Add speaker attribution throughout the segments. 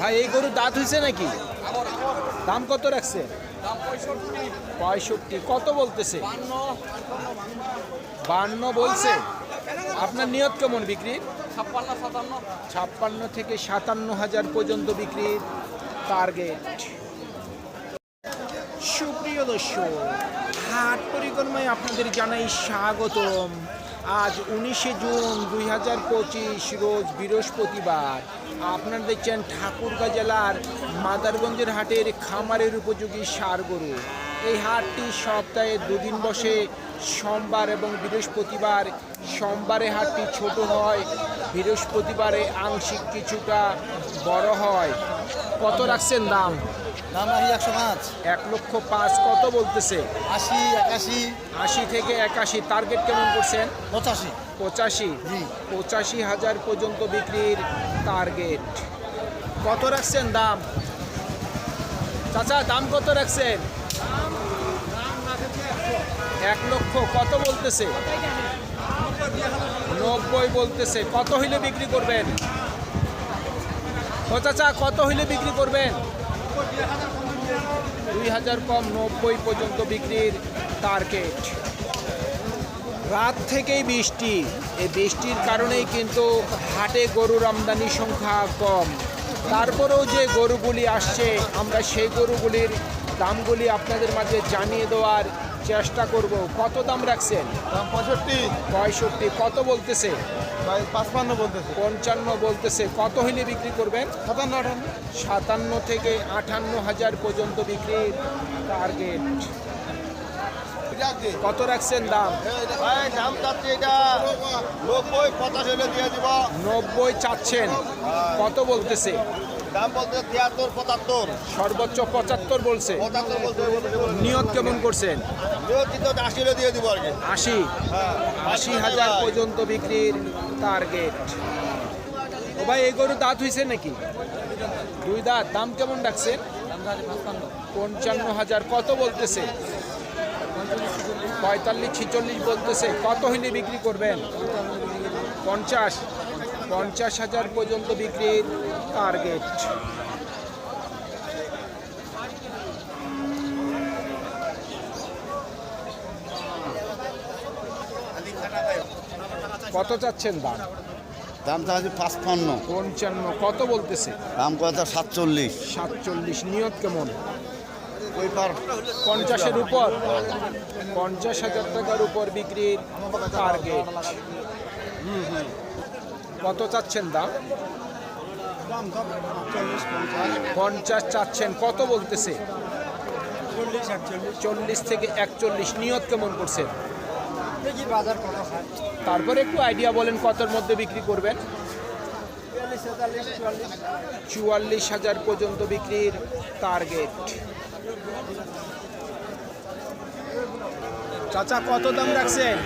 Speaker 1: ভাই, এই গরুর দাঁত হয়েছে নাকি? দাম কত রাখছে? পঁয়ষট্টি। কত বলতেছে? বান্ন বলছে। আপনার নিয়ত কেমন বিক্রি
Speaker 2: ছাপ্পান্ন
Speaker 1: ছাপ্পান্ন থেকে সাতান্ন হাজার পর্যন্ত বিক্রির টার্গেট সুপ্রিয় দর্শক, হাট পরিক্রমায় আপনাদের জানাই স্বাগতম। আজ উনিশে জুন দুই হাজার পঁচিশ, রোজ বৃহস্পতিবার। আপনারা দেখছেন ঠাকুরগাঁ জেলার মাদারগঞ্জের হাটের খামারের উপযোগী সার গরু। এই হাটটি সপ্তাহে দুদিন বসে সোমবার এবং বৃহস্পতিবার। সোমবারে হাটটি ছোট হয়, বৃহস্পতিবারে আংশিক কিছুটা বড় হয়। কত রাখছেন দাম?
Speaker 2: দাম আশি একশো পাঁচ।
Speaker 1: এক লক্ষ পাঁচ কত বলতেছে?
Speaker 2: আশি একাশি।
Speaker 1: আশি থেকে একাশি টার্গেট কেমন করছেন?
Speaker 2: পঁচাশি।
Speaker 1: পঁচাশি? পঁচাশি হাজার পর্যন্ত বিক্রির টার্গেট কত রাখছেন দাম? চাচা দাম কত রাখছেন? এক লক্ষ কত বলতেছে? নব্বই বলতেছে। কত হইলে বিক্রি করবেন? ও চাচা কত হইলে বিক্রি করবেন? দুই হাজার কম নব্বই পর্যন্ত বিক্রির টার্গেট রাত থেকেই বৃষ্টি। এই বৃষ্টির কারণেই কিন্তু হাটে গরুর আমদানি সংখ্যা কম। তারপরেও যে গরুগুলি আসছে, আমরা সেই গরুগুলির দামগুলি আপনাদের মাঝে জানিয়ে দেওয়ার চেষ্টা করব। কত দাম রাখছেন?
Speaker 2: দাম পঁয়ষট্টি।
Speaker 1: পঁয়ষট্টি। কত বলতেছে?
Speaker 2: পাঁচপান্ন বলতেছে।
Speaker 1: পঞ্চান্ন বলতেছে। কত হইলে বিক্রি করবেন?
Speaker 2: সাতান্ন আটান্ন।
Speaker 1: সাতান্ন থেকে আটান্ন হাজার পর্যন্ত বিক্রির টার্গেট কত রাখছেন দাম?
Speaker 2: দাম চাচ্ছি এটা নব্বই পঁচাশি হলে দিয়ে দিব।
Speaker 1: নব্বই চাচ্ছেন। কত বলতেছে?
Speaker 2: দাম বলতে তিয়াত্তর পঁচাত্তর।
Speaker 1: সর্বোচ্চ পঁচাত্তর বলছে।
Speaker 2: পঁচাত্তর বলতে
Speaker 1: নিয়ত কেমন করছেন?
Speaker 2: আশি হলে দিয়ে দিব আর কি।
Speaker 1: আশি?
Speaker 2: হ্যাঁ
Speaker 1: আশি হাজার পর্যন্ত বিক্রির টার্গেট ও ভাই এই গরু দাঁত হয়েছে নাকি? দুই দাঁত। দাম কেমন রাখছেন পঞ্চান্ন হাজার। কত বলতেছে? পঁয়তাল্লিশ ছিচল্লিশ বলতেছে। কত হইলে বিক্রি করবেন? পঞ্চাশ। পঞ্চাশ হাজার পর্যন্ত বিক্রির টার্গেট কত চাচ্ছেন দাম?
Speaker 2: দাম চাচ্ছি পাঁচপান্ন।
Speaker 1: পঞ্চান্ন কত বলতেছে?
Speaker 2: দাম কত সাতচল্লিশ।
Speaker 1: সাতচল্লিশ নিয়ত কেমন?
Speaker 2: ওই পার।
Speaker 1: পঞ্চাশের উপর? পঞ্চাশ হাজার টাকার উপর বিক্রির টার্গেট কত চাচ্ছেন দাম? পঞ্চাশ চাচ্ছেন, কত বলতেছে? চল্লিশ থেকে একচল্লিশ, নিয়ত কেমন করছেন? তারপরে একটু আইডিয়া বলেন কতর মধ্যে বিক্রি করবেন। চুয়াল্লিশ হাজার পর্যন্ত বিক্রির টার্গেট চাচা, কত দাম রাখছেন?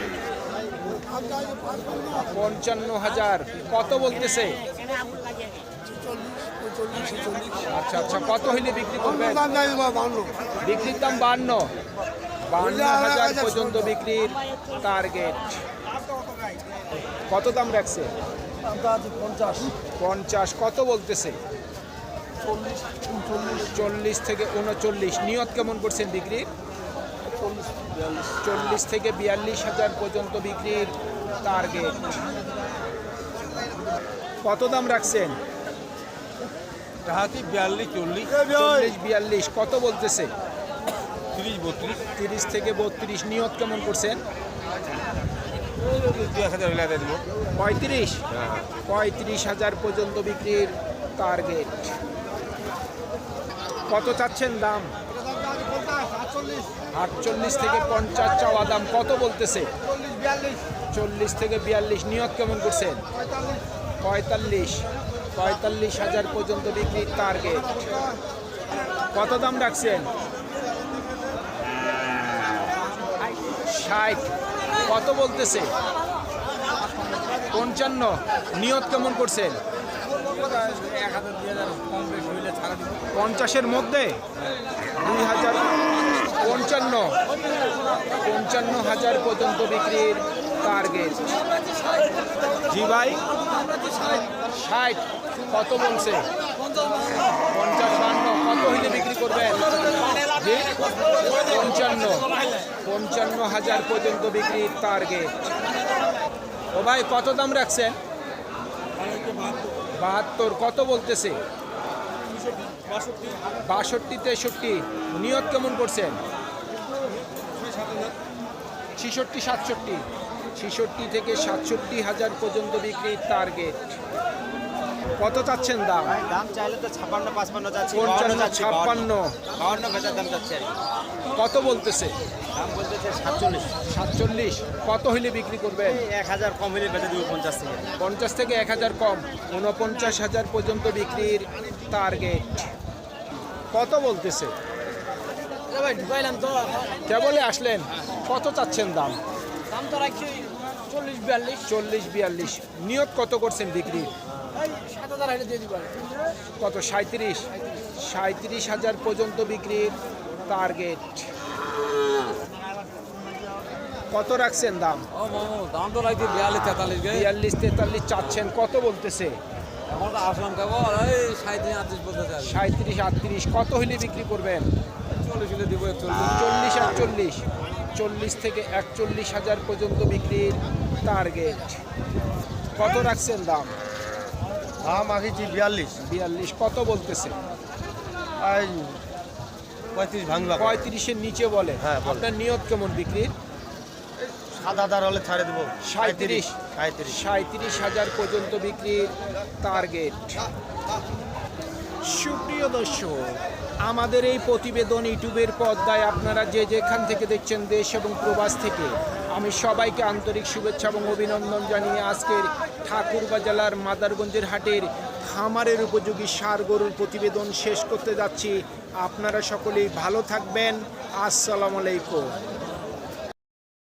Speaker 1: পঞ্চান্ন হাজার। কত বলতেছে? আচ্ছা আচ্ছা কত হইলে বিক্রি করবেন? বিক্রির দাম বান্ন। বান্ন হাজার পর্যন্ত বিক্রির টার্গেট কত দাম রাখছে?
Speaker 2: পঞ্চাশ।
Speaker 1: কত বলতেছে? চল্লিশ থেকে উনচল্লিশ। নিয়ত কেমন করছেন বিক্রি চল্লিশ থেকে বিয়াল্লিশ হাজার পর্যন্ত বিক্রির টার্গেট কত দাম রাখছেন?
Speaker 3: বিয়াল্লিশ চল্লিশ।
Speaker 1: চল্লিশ বিয়াল্লিশ কত বলতেছে?
Speaker 3: তিরিশ বত্রিশ।
Speaker 1: তিরিশ থেকে বত্রিশ নিয়ত কেমন করছেন? পঁয়ত্রিশ পঁয়ত্রিশ? হাজার পর্যন্ত বিক্রির টার্গেট কত চাচ্ছেন দাম? আটচল্লিশ থেকে পঞ্চাশ চাওয়া দাম কত বলতেছে? চল্লিশ থেকে বিয়াল্লিশ, নিয়ত কেমন করছেন পঁয়তাল্লিশ পঁয়তাল্লিশ হাজার পর্যন্ত বিক্রির টার্গেট কত দাম রাখছেন? ষাট। কত বলতেছে? পঞ্চান্ন। নিয়ত কেমন করছেন? পঞ্চাশের মধ্যে? দুই হাজার পঞ্চান্ন। পঞ্চান্ন হাজার পর্যন্ত বিক্রির টার্গেট জি ভাই ষাট। কত বলছে? পঞ্চাশ বান্ন কত হইলে বিক্রি করবেন? পঞ্চান্ন। পঞ্চান্ন হাজার পর্যন্ত বিক্রির টার্গেট ও ভাই কত দাম রাখছেন? বাহাত্তর। কত বলতেছে? বাষট্টি তেষট্টি। নিয়ত কেমন করছেন? ছিষট্টি সাতষট্টি। ছিষট্টি থেকে সাতষট্টি হাজার পর্যন্ত বিক্রির টার্গেট কত চাচ্ছেন দাম?
Speaker 2: দাম চাইলে তো ছাপ্পান্ন পাঁচপান্ন যাচ্ছে
Speaker 1: পঞ্চান্ন ছাপ্পান্ন।
Speaker 2: বাউন্ন বেচার দাম কি।
Speaker 1: কত বলতেছে?
Speaker 2: দাম বলতেছে সাতচল্লিশ।
Speaker 1: সাতচল্লিশ। কত হইলে বিক্রি করবে
Speaker 2: এক হাজার কম হলে বেচে দেবো পঞ্চাশ থেকে।
Speaker 1: পঞ্চাশ থেকে এক হাজার কম। উনপঞ্চাশ হাজার পর্যন্ত বিক্রির টার্গেট কত বলতেছে?
Speaker 3: ভাই ঢুকাইলাম তো।
Speaker 1: কেবলে আসলেন? কত চাচ্ছেন দাম?
Speaker 3: দাম তো রাখছি চল্লিশ বিয়াল্লিশ।
Speaker 1: চল্লিশ বিয়াল্লিশ। নিয়ত কত করছেন বিক্রির? কত? সাঁত্রিশ সাঁত্রিশ হাজার পর্যন্ত বিক্রির টার্গেট কত রাখছেন দাম?
Speaker 3: দাম তো রাখছি বিয়াল্লিশ তেতাল্লিশ
Speaker 1: বিয়াল্লিশ তেতাল্লিশ চাচ্ছেন কত বলতেছে?
Speaker 3: সাঁত্রিশ আটত্রিশ
Speaker 1: কত হইলে বিক্রি করবেন?
Speaker 3: হলে
Speaker 1: চল্লিশ একচল্লিশ। চল্লিশ থেকে একচল্লিশ হাজার পর্যন্ত বিক্রির টার্গেট কত রাখছেন দাম?
Speaker 2: দাম বিয়াল্লিশ।
Speaker 1: বিয়াল্লিশ কত বলতেছে?
Speaker 2: পঁয়ত্রিশ
Speaker 1: পঁয়ত্রিশের নিচে বলে।
Speaker 2: হ্যাঁ।
Speaker 1: আপনার নিয়ত কেমন বিক্রির?
Speaker 2: সাত হাজার হলে ছাড়ে দেবো।
Speaker 1: সাঁত্রিশ
Speaker 2: সাঁত্রিশ
Speaker 1: সাঁত্রিশ হাজার পর্যন্ত বিক্রির টার্গেট সুপ্রিয় দর্শক আমাদের এই প্রতিবেদন ইউটিউবের পর্দায় আপনারা যে যেখান থেকে দেখছেন দেশ এবং প্রবাস থেকে আমি সবাইকে আন্তরিক শুভেচ্ছা এবং অভিনন্দন জানিয়ে আজকের ঠাকুরগা জেলার মাদারগঞ্জের হাটের খামারের উপযোগী সার গরুর প্রতিবেদন শেষ করতে যাচ্ছি। আপনারা সকলেই ভালো থাকবেন। আসসালামু আলাইকুম।